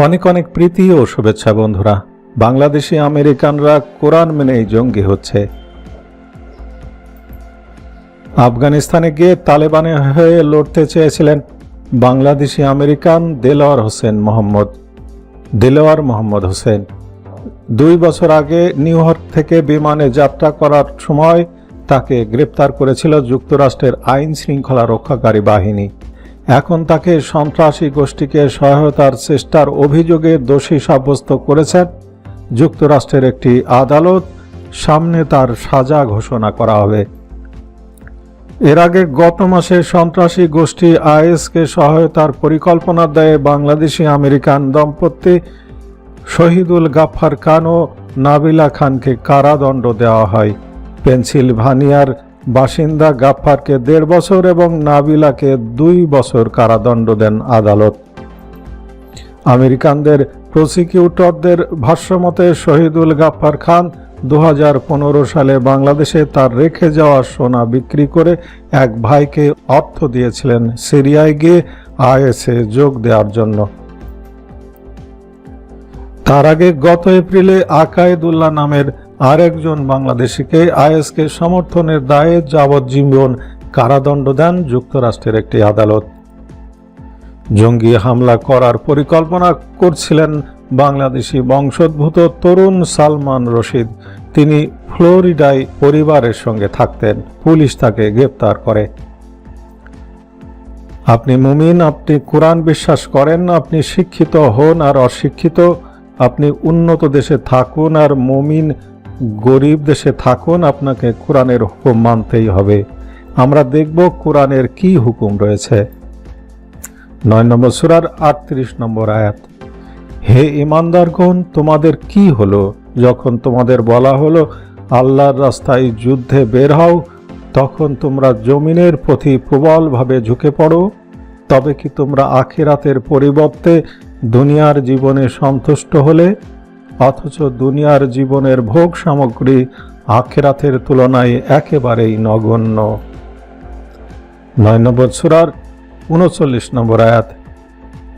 অনেক অনেক প্রীতি ও শুভেচ্ছা বন্ধুরা। বাংলাদেশি আমেরিকানরা কোরআন মেনেই জঙ্গি হচ্ছে। আফগানিস্তানে গিয়ে তালেবানে হয়ে লড়তে চেয়েছিলেন বাংলাদেশি আমেরিকান দেলোয়ার হোসেন মোহাম্মদ। দেলোয়ার মোহাম্মদ হোসেন দুই বছর আগে নিউ ইয়র্ক থেকে বিমানে যাত্রা করার সময় তাকে গ্রেপ্তার করেছিল যুক্তরাষ্ট্রের আইন শৃঙ্খলা রক্ষাকারী বাহিনী। এখন তাকে সন্ত্রাসী গোষ্ঠীকে সহায়তার চেষ্টার অভিযোগে দোষী সাব্যস্ত করেছেন যুক্তরাষ্ট্রের একটি আদালত। সামনে তার সাজা ঘোষণা করা হবে। এর আগে গত মাসে সন্ত্রাসী গোষ্ঠী আইএসকে সহায়তার পরিকল্পনার দায়ে বাংলাদেশি আমেরিকান দম্পতি শহীদুল গাফফার খান ও নাবিলা খানকে কারাদণ্ড দেওয়া হয়। পেনসিলভানিয়ার বাসিন্দা গাফফারকে দেড় বছর এবং নাবিলাকে দুই বছর কারাদণ্ড দেন আদালত। আমেরিকানদের প্রসিকিউটরদের ভাষ্যমতে, শহীদুল গাফফার খান দু হাজার পনেরো সালে বাংলাদেশে তার রেখে যাওয়া সোনা বিক্রি করে এক ভাইকে অর্থ দিয়েছিলেন সিরিয়ায় গিয়ে আইএসএ যোগ দেওয়ার জন্য। তার আগে গত এপ্রিলে আকায়েদুল্লাহ নামের আরেকজন বাংলাদেশিকে আইএসকে সমর্থনের দায়ে যাবজ্জীবন কারাদণ্ড দেন যুক্তরাষ্ট্রের একটি আদালত। জঙ্গি হামলা করার পরিকল্পনা করছিলেন বাংলাদেশি বংশোদ্ভূত তরুণ সালমান রশিদ। তিনি ফ্লোরিডায় পরিবারের সঙ্গে থাকতেন। পুলিশ তাকে গ্রেপ্তার করে। আপনি মুমিন, আপনি কোরআন বিশ্বাস করেন, আপনি শিক্ষিত হন আর অশিক্ষিত, আপনি উন্নত দেশে থাকুন আর মুমিন গরিব দেশে থাকুন, আপনাকে কোরআনের হুকুম মানতেই হবে। আমরা দেখব কোরআনের কি হুকুম রয়েছে। নয় নম্বর সুরার আটত্রিশ নম্বর আয়াত, হে ইমানদারগণ তোমাদের কি হলো? যখন তোমাদের বলা হলো, আল্লাহর রাস্তায় যুদ্ধে বের হও, তখন তোমরা জমিনের প্রতি প্রবলভাবে ঝুঁকে পড়ো। তবে কি তোমরা আখিরাতের পরিবর্তে দুনিয়ার জীবনে সন্তুষ্ট হলে? অথচ দুনিয়ার জীবনের ভোগ সামগ্রী আখেরাতের তুলনায় একেবারেই নগণ্য। নয় নম্বর সুরার উনচল্লিশ নম্বর আয়াত,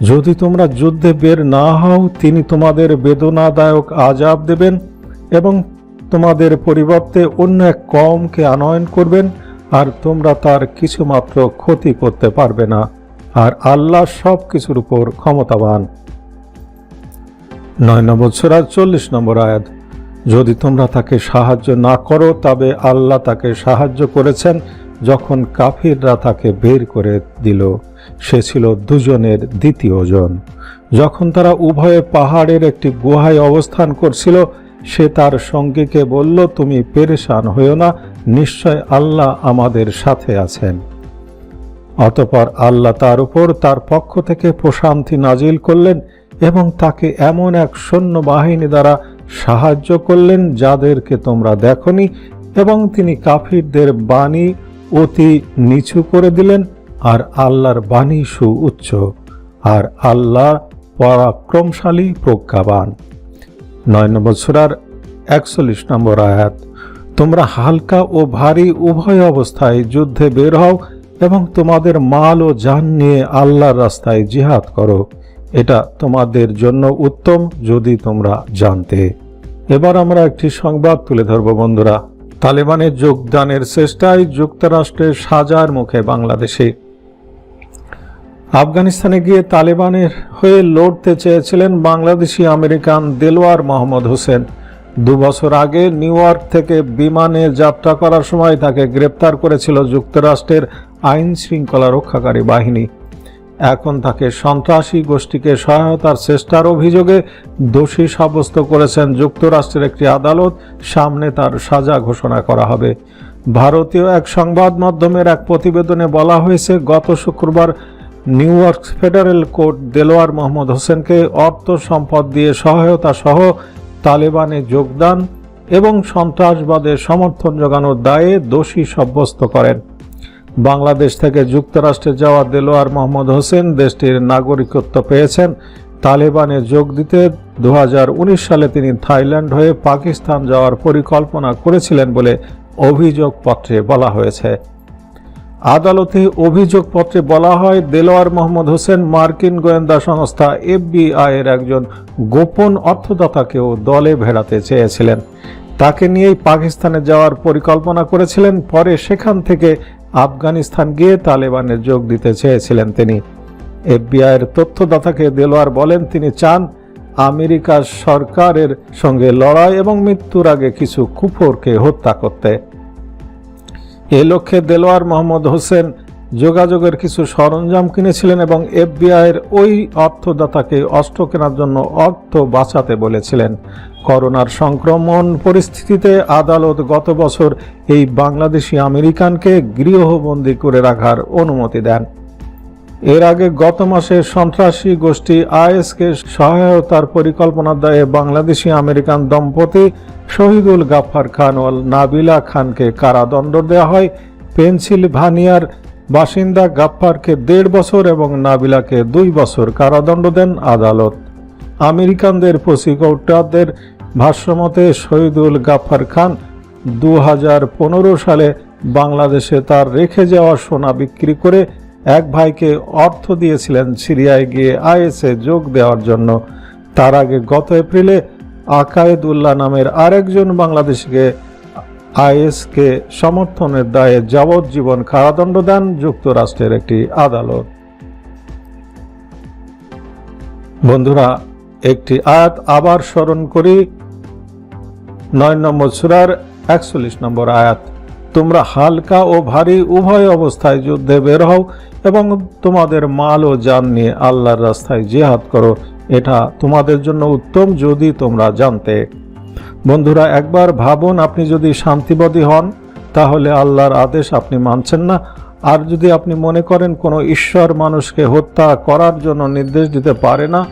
যদি তোমরা যুদ্ধে বের না হও, তিনি তোমাদের বেদনাদায়ক আজাব দেবেন এবং তোমাদের পরিবর্তে অন্য এক কমকে আনয়ন করবেন, আর তোমরা তার কিছুমাত্র ক্ষতি করতে পারবে না, আর আল্লাহ সব কিছুর উপর ক্ষমতাবান। নয় নম্বর সুরা চল্লিশ নম্বর আয়াত। যদি তোমরা তাকে সাহায্য না করো, তবে আল্লাহ তাকে সাহায্য করেছেন যখন কাফিররা তাকে বের করে দিল। সে ছিল দুজনের দ্বিতীয় জন। যখন তারা উভয়ে পাহাড়ের একটি গুহায় অবস্থান করছিল, সে তার সঙ্গীকে বলল, তুমি পেরেশান হইও না, নিশ্চয় আল্লাহ আমাদের সাথে আছেন। অতপর আল্লাহ তার উপর তার পক্ষ থেকে প্রশান্তি নাজিল করলেন। এবং তাকে এমন এক সৈন্য বাহিনী দ্বারা সাহায্য করলেন যাদেরকে তোমরা দেখনি এবং তিনি কাফিরদের বাণী অতি নিচু করে দিলেন আর আল্লাহর বাণী সু উচ্চ আর আল্লাহ পরাক্রমশালী প্রজ্ঞাবান। নয় নম্বর সুরার একচল্লিশ নম্বর আয়াত, তোমরা হালকা ও ভারী উভয় অবস্থায় যুদ্ধে বের হও এবং তোমাদের মাল ও যান নিয়ে আল্লাহর রাস্তায় জিহাদ করো। এটা তোমাদের জন্য উত্তম যদি তোমরা জানতে। এবার আমরা একটি সংবাদ তুলে ধরব বন্ধুরা। তালেবানের যোগদানের চেষ্টায় যুক্তরাষ্ট্রের সাজার মুখে বাংলাদেশে। আফগানিস্তানে গিয়ে তালেবানের হয়ে লড়তে চেয়েছিলেন বাংলাদেশি আমেরিকান দেলোয়ার মোহাম্মদ হোসেন। দু বছর আগে নিউ ইয়র্ক থেকে বিমানে যাত্রা করার সময় তাকে গ্রেপ্তার করেছিল যুক্তরাষ্ট্রের আইন শৃঙ্খলা রক্ষাকারী বাহিনী। এখন তাকে সন্ত্রাসী গোষ্ঠীকে সহায়তার চেষ্টার অভিযোগে দোষী সাব্যস্ত করেছেন যুক্তরাষ্ট্রের একটি আদালত। সামনে তার সাজা ঘোষণা করা হবে। ভারতীয় এক সংবাদ মাধ্যমের এক প্রতিবেদনে বলা হয়েছে, গত শুক্রবার New York federal court Delowar Mohammad হোসেনকে অর্থ সম্পদ দিয়ে সহায়তা সহ তালেবানে যোগদান এবং সন্ত্রাসবাদের সমর্থন যোগানোর দায়ে দোষী সাব্যস্ত করেন। বাংলাদেশ থেকে যুক্তরাষ্ট্রে যাওয়া দেলোয়ার মোহাম্মদ হোসেন দেশটির নাগরিকত্ব পেয়েছেন। তালেবানে যোগ দিতে দুহাজার উনিশ সালে তিনি থাইল্যান্ড হয়ে পাকিস্তান যাওয়ার পরিকল্পনা করেছিলেন বলে অভিযোগপত্রে বলা হয়েছে। আদালতে অভিযোগপত্রে বলা হয়, দেলোয়ার মোহাম্মদ হোসেন মার্কিন গোয়েন্দা সংস্থা এফবিআই এর একজন গোপন অর্থদাতাকেও দলে ভেড়াতে চেয়েছিলেন। তাকে নিয়েই পাকিস্তানে যাওয়ার পরিকল্পনা করেছিলেন, পরে সেখান থেকে আফগানিস্তান গিয়ে তালেবানের যোগ দিতে চেয়েছিলেন তিনি। এফবিআইয়ের তথ্যদাতাকে দেলোয়ার বলেন, তিনি চান আমেরিকা সরকারের সঙ্গে লড়াই এবং মৃত্যুর আগে কিছু কুফরকে হত্যা করতে। এ লক্ষ্যে দেলোয়ার মোহাম্মদ হোসেন যোগাযোগের কিছু সরঞ্জাম কিনেছিলেন এবং এফবিআইয়ের ওই অর্থদাতাকে অস্ত্র কেনার জন্য অর্থ বাঁচাতে বলেছিলেন। করোনার সংক্রমণ পরিস্থিতিতে আদালত গত বছর এই বাংলাদেশি আমেরিকানকে গৃহবন্দী করে রাখার অনুমতি দেন। এর আগে গত মাসে সন্ত্রাসী গোষ্ঠী আইএসকে সহায়তার পরিকল্পনার দায়ে বাংলাদেশি আমেরিকান দম্পতি শহীদুল গাফফার খান ও নাবিলা খানকে কারাদণ্ড দেওয়া হয়। পেনসিলভানিয়ার বাসিন্দা গাফফারকে দেড় বছর এবং নাবিলাকে দুই বছর কারাদণ্ড দেন আদালত। আমেরিকানদের প্রসিকিউটরদের ভাষ্যমতে, শহীদুল গাফফার খান দু হাজার পনেরো সালে বাংলাদেশে তার রেখে যাওয়া সোনা বিক্রি করে এক ভাইকে অর্থ দিয়েছিলেন সিরিয়ায় গিয়ে আইএসএ যোগ দেওয়ার জন্য। তার আগে গত এপ্রিলে আকায়েদুল্লাহ নামের আরেকজন বাংলাদেশিকে আইএসকে সমর্থনের দায়ে যাবজ্জীবন কারাদণ্ড দেন যুক্তরাষ্ট্রের একটি আদালত। বন্ধুরা, একটি আয়াত আবার স্মরণ করি। নয় নম্বর সুরার একচল্লিশ নম্বর আয়াত, তোমরা হালকা ও ভারী উভয় অবস্থায় যুদ্ধে বের হও এবং তোমাদের মাল ও যান নিয়ে আল্লাহর রাস্তায় জিহাদ করো। এটা তোমাদের জন্য উত্তম যদি তোমরা জানতে। বন্ধুরা, একবার ভাবুন আপনি যদি শান্তিবাদী হন, তাহলে আল্লাহর আদেশ আপনি মানছেন না। আর যদি আপনি মনে করেন কোনো ঈশ্বর মানুষকে হত্যা করার জন্য নির্দেশ দিতে পারে না,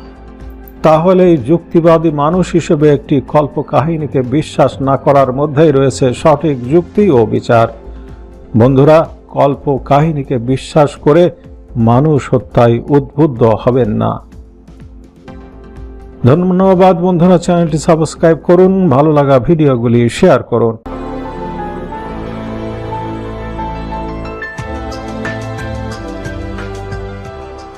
তাহলে এই যুক্তিবাদী মানুষ হিসেবে একটি কল্পকাহিনীকে বিশ্বাস না করার মধ্যেই রয়েছে সঠিক যুক্তি ও বিচার। বন্ধুরা কল্প কাহিনীকে বিশ্বাস করে মানুষ হত্যায় উদ্বুদ্ধ হবেন না। ধন্যবাদ বন্ধুরা চ্যানেলটি সাবস্ক্রাইব করুন ভালো লাগা ভিডিওগুলি শেয়ার করুন।